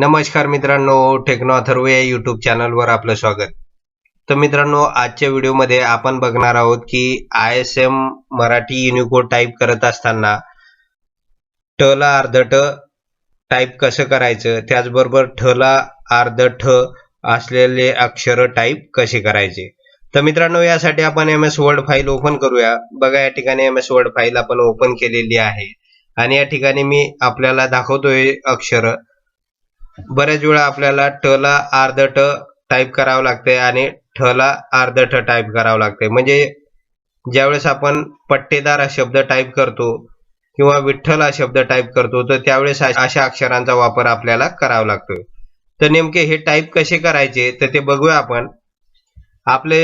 नमस्कार मित्रांनो टेक्नो अथर्व या यूट्यूब चॅनलवर आपलं स्वागत. तर मित्रांनो आजच्या व्हिडिओमध्ये आपण बघणार आहोत की I S M Marathi Unicode type करत असताना टला अर्ध ट टाईप कसं करायचं? त्याचबरोबर ठला अर्ध ठ असलेले अक्षर टाईप कसे करायचे? तर मित्रांनो यासाठी आपण M S word file open करूया. बघा या ठिकाणी एम एस वर्ड फाईल आपण ओपन केलेली आहे. आणि या ठिकाणी मी आपल्याला दाखवतोय अक्षर. बऱ्याच वेळा आपल्याला ट ला अर्ध ट टाईप करावं लागते आणि ठ ला अर्ध ठ टाईप करावं लागते. म्हणजे ज्यावेळेस आपण पट्टेदार हा शब्द टाईप करतो किंवा विठ्ठल हा शब्द टाईप करतो तर त्यावेळेस अशा अक्षरांचा वापर आपल्याला करावा लागतो तर नेमके हे टाईप कसे करायचे तर ते बघूया आपण. आपले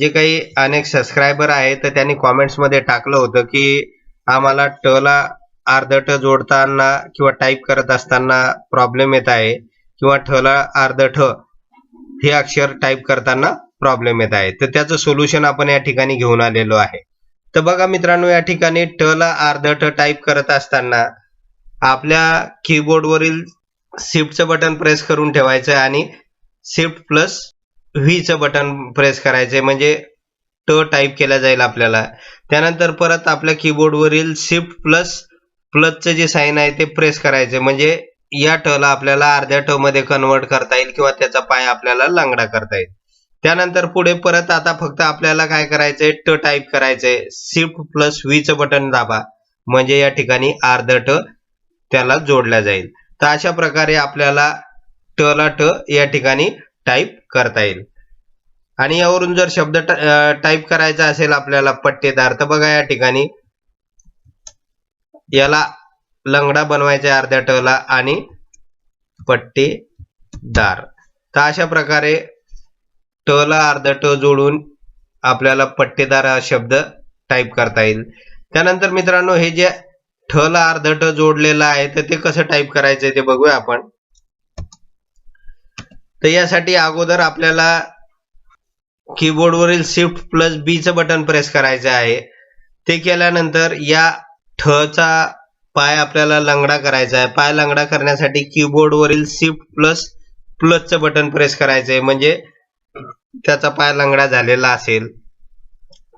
जे काही अनेक सबस्क्रायबर आहेत तर त्यांनी कॉमेंट्समध्ये टाकलं होतं की आम्हाला ट अर्धट जोडताना किंवा टाईप करत असताना प्रॉब्लेम येत आहे किंवा ठला ला ठ हे अक्षर टाईप करताना प्रॉब्लेम येत आहे. तर त्याचं सोल्युशन आपण या ठिकाणी घेऊन आलेलो आहे. तर बघा मित्रांनो या ठिकाणी टला अर्धट टाईप करत असताना आपल्या कीबोर्डवरील शिफ्टचं बटन प्रेस करून ठेवायचं आणि शिफ्ट प्लस व्हीचं बटन प्रेस करायचे. म्हणजे ट टाईप केला जाईल आपल्याला. त्यानंतर परत आपल्या कीबोर्डवरील शिफ्ट प्लस प्लसचं जे साईन आहे ते प्रेस करायचे म्हणजे या टला आपल्याला अर्ध्या ट मध्ये कन्वर्ट करता येईल किंवा त्याचा पाय आपल्याला लांगडा करता येईल. त्यानंतर पुढे परत आता फक्त आपल्याला काय करायचंय? ट टाईप करायचंय. शिफ्ट प्लस चं बटन दाबा. म्हणजे या ठिकाणी अर्ध ट त्याला जोडला जाईल. तर अशा प्रकारे आपल्याला ट ला ट या ठिकाणी टाईप करता येईल. आणि यावरून जर शब्द टाईप करायचा असेल आपल्याला पट्टेदार तर बघा या ठिकाणी याला लंगडा बनवायचा आहे अर्ध्या टला आणि पट्टेदार तर अशा प्रकारे टला ला अर्ध ट जोडून आपल्याला पट्टेदार हा शब्द टाईप करता येईल. त्यानंतर मित्रांनो हे जे ठला अर्ध ट जोडलेलं आहे तर ते कसं टाईप करायचं ते बघूया आपण. तर यासाठी अगोदर आपल्याला कीबोर्डवरील शिफ्ट प्लस चं बटन प्रेस करायचं आहे. ते केल्यानंतर या ठ चा पाय आपल्याला लंगडा करायचा आहे. पाय लंगडा करण्यासाठी कीबोर्डवरील शिफ्ट प्लस प्लसचं बटन प्रेस करायचंय. म्हणजे त्याचा पाय लंगडा झालेला असेल.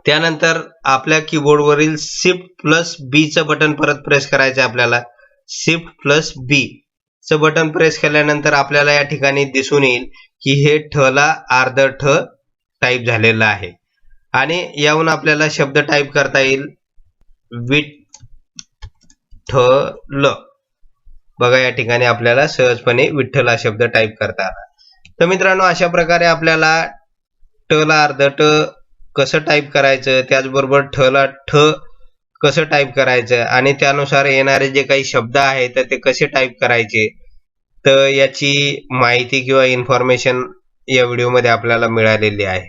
त्यानंतर आपल्या कीबोर्डवरील शिफ्ट प्लस बीचं बटन परत प्रेस करायचं आहे आपल्याला. शिफ्ट प्लस बी चं बटन प्रेस केल्यानंतर आपल्याला या ठिकाणी दिसून येईल की हे ठ ला अर्ध ठ टाईप झालेलं आहे. आणि याहून आपल्याला शब्द टाईप करता येईल. विट विठ्ठल. बघा या ठिकाणी आपल्याला सहजपणे विठ्ठल हा शब्द टाईप करता आला. तर मित्रांनो अशा प्रकारे आपल्याला ट ला अर्ध ट कसं टाईप करायचं त्याचबरोबर ठ ला ठ कसं टाईप करायचं आणि त्यानुसार येणारे जे काही शब्द आहेत तर ते कसे टाईप करायचे तर याची माहिती किंवा इन्फॉर्मेशन या व्हिडिओमध्ये आपल्याला मिळालेली आहे.